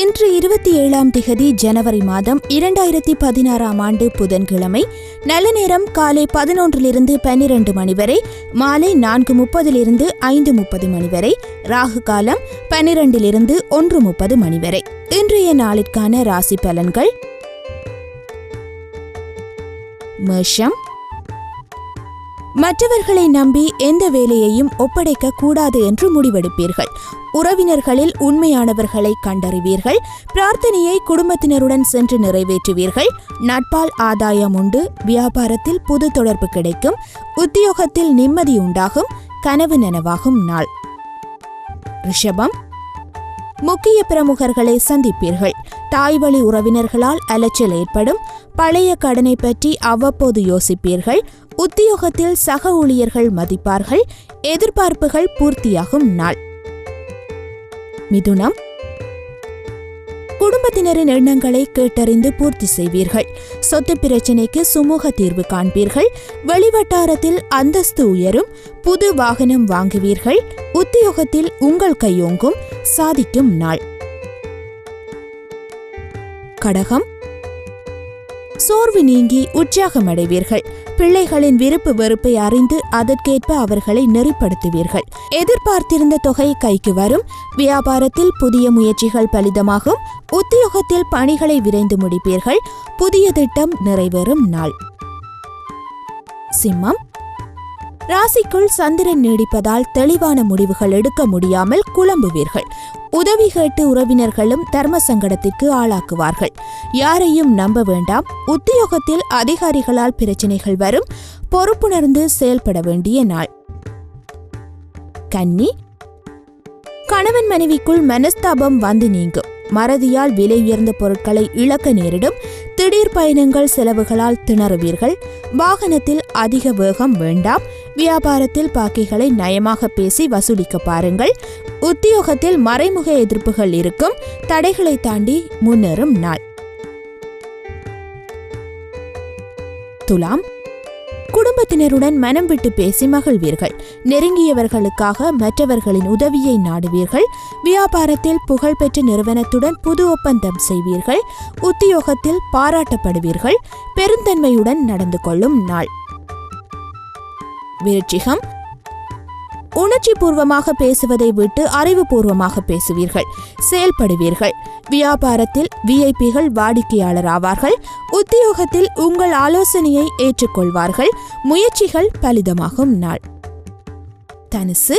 இன்று இருபத்தி ஏழாம் திகதி ஜனவரி மாதம் இரண்டாயிரத்தி பதினாறாம் ஆண்டு புதன்கிழமை நல்ல நேரம் காலை பதினொன்றிலிருந்து பன்னிரண்டு மணி வரை மாலை நான்கு முப்பதிலிருந்து ஐந்து முப்பது மணி வரை ராகு காலம் பன்னிரண்டிலிருந்து ஒன்று முப்பது மணி வரை. இன்றைய நாளிற்கான ராசி பலன்கள். மேஷம் மற்றவர்களை நம்பி எந்த வேலையையும் ஒப்படைக்க கூடாது என்று முடிவெடுப்பீர்கள். உறவினர்களில் உண்மையானவர்களை கண்டறிவீர்கள். பிரார்த்தனையை குடும்பத்தினருடன் சென்று நிறைவேற்றுவீர்கள். நட்பால் ஆதாயம் உண்டு. வியாபாரத்தில் புது தொடர்பு கிடைக்கும். உத்தியோகத்தில் நிம்மதி உண்டாகும். கனவு நனவாகும் நாள். ரிஷபம். முக்கிய பிரமுகர்களை சந்திப்பீர்கள். தாய்வழி உறவினர்களால் அலைச்சல் ஏற்படும். பழைய கடனை பற்றி அவ்வப்போது யோசிப்பீர்கள். உத்தியோகத்தில் சக ஊழியர்கள் மதிப்பார்கள் எதிர்பார்ப்புகள் பூர்த்தியாகும் நாள். மிதுனம். குடும்பத்தினரின் எண்ணங்களை கேட்டறிந்து பூர்த்தி செய்வீர்கள். சொத்து பிரச்சினைக்கு சுமூக தீர்வு காண்பீர்கள். வெளிவட்டாரத்தில் அந்தஸ்து உயரும். புது வாகனம் வாங்குவீர்கள். உத்தியோகத்தில் உங்கள் கையோங்கும். சாதிக்கும் நாள். கடகம். சோர்வு நீங்கி உற்சாகம் அடைவீர்கள் பிள்ளைகளின் விருப்பு வெறுப்பை அறிந்து அதற்கேற்ப அவர்களை நெறிப்படுத்துவீர்கள். எதிர்பார்த்திருந்த தொகை கைக்கு வரும். வியாபாரத்தில் புதிய முயற்சிகள் பலிதமாகும். உத்தியோகத்தில் பணிகளை விரைந்து முடிப்பீர்கள். புதிய திட்டம் நிறைவேறும் நாள். சிம்மம். ராசிக்குள் சந்திரன் நீடிப்பதால் தெளிவான முடிவுகள் எடுக்க முடியாமல் குழம்புவீர்கள். உதவி கேட்டு உறவினர்களும் தர்ம சங்கடத்திற்கு ஆளாக்குவார்கள். யாரையும் நம்ப வேண்டாம். உத்தியோகத்தில் அதிகாரிகளால் பிரச்சனைகள் வரும். பொறுப்புணர்ந்து செயல்பட வேண்டிய நாள். கன்னி கணவன் மனைவிக்குள் மனஸ்தாபம் வந்து நீங்கும். மறதியால் விலை உயர்ந்த பொருட்களை இழக்க நேரிடும். திடீர் பயணங்கள் செலவுகளால் திணறுவீர்கள். வாகனத்தில் அதிக வேகம் வேண்டாம். வியாபாரத்தில் பாக்கிகளை நயமாக பேசி வசூலிக்க பாருங்கள். உத்தியோகத்தில் மறைமுக எதிர்ப்புகள் இருக்கும். தடைகளை தாண்டி முன்னேறும் நாள். துலாம். குடும்பத்தினருடன் மனம் விட்டு பேசி மகிழ்வீர்கள். நெருங்கியவர்களுக்காக மற்றவர்களின் உதவியை நாடுவீர்கள். வியாபாரத்தில் புகழ்பெற்ற நிறுவனத்துடன் புது ஒப்பந்தம் செய்வீர்கள். உத்தியோகத்தில் பாராட்டப்படுவீர்கள். பெருந்தன்மையுடன் நடந்து கொள்ளும் நாள். விருச்சிகம் உணர்ச்சி பூர்வமாக பேசுவதை விட்டு அறிவுபூர்வமாக பேசுவீர்கள். செயல்படுவீர்கள். வியாபாரத்தில் விஐபிகள் வாடிக்கையாளர் ஆவார்கள் உத்தியோகத்தில் உங்கள் ஆலோசனையை ஏற்றுக்கொள்வார்கள். முயற்சிகள் பலிதமாகும் நாள். தனுசு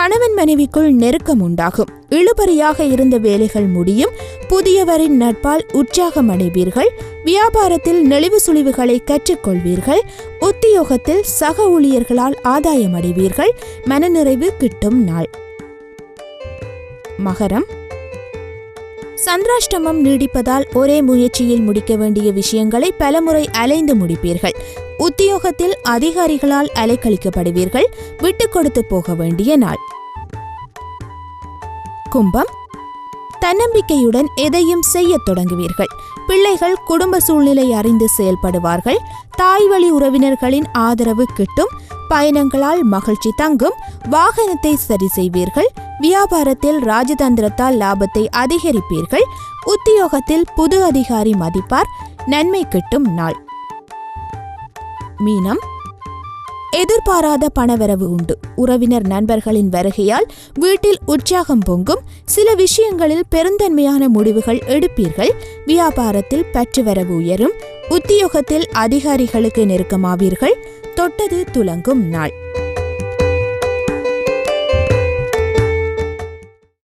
கணவன் மனைவிக்குள் நெருக்கம் உண்டாகும். இழுபறியாக இருந்த வேலைகள் முடியும். புதியவரின் நட்பால் உற்சாகம் அடைவீர்கள். வியாபாரத்தில் நெளிவு சுழிவுகளை கற்றுக்கொள்வீர்கள். உத்தியோகத்தில் சக ஊழியர்களால் ஆதாயம் அடைவீர்கள். மனநிறைவு கிட்டும் நாள். மகரம். சந்திராஷ்டமம் நீடிப்பதால் ஒரே முயற்சியில் முடிக்க வேண்டிய விஷயங்களை பலமுறை அலைந்து முடிப்பீர்கள். உத்தியோகத்தில் அதிகாரிகளால் அலைக்கழிக்கப்படுவீர்கள். விட்டுக் கொடுத்து போக வேண்டிய நாள். கும்பம். தன்னம்பிக்கையுடன் எதையும் செய்ய தொடங்குவீர்கள். பிள்ளைகள் குடும்ப சூழ்நிலை அறிந்து செயல்படுவார்கள். தாய் வழி உறவினர்களின் ஆதரவு கிட்டும் பயணங்களால் மகிழ்ச்சி தங்கும் வாகனத்தை சரி செய்வீர்கள். வியாபாரத்தில் ராஜதந்திரத்தால் லாபத்தை அதிகரிப்பீர்கள். உத்தியோகத்தில் புது அதிகாரி மதிப்பார். நன்மை கிட்டும் நாள். மீனம். எதிர்பாராத பணவரவு உண்டு. உறவினர் நண்பர்களின் வருகையால் வீட்டில் உற்சாகம் பொங்கும். சில விஷயங்களில் பெருந்தன்மையான முடிவுகள் எடுப்பீர்கள். வியாபாரத்தில் பற்றுவரவு உயரும். உத்தியோகத்தில் அதிகாரிகளுக்கு நெருக்கமாவீர்கள். தொட்டது துலங்கும் நாள்.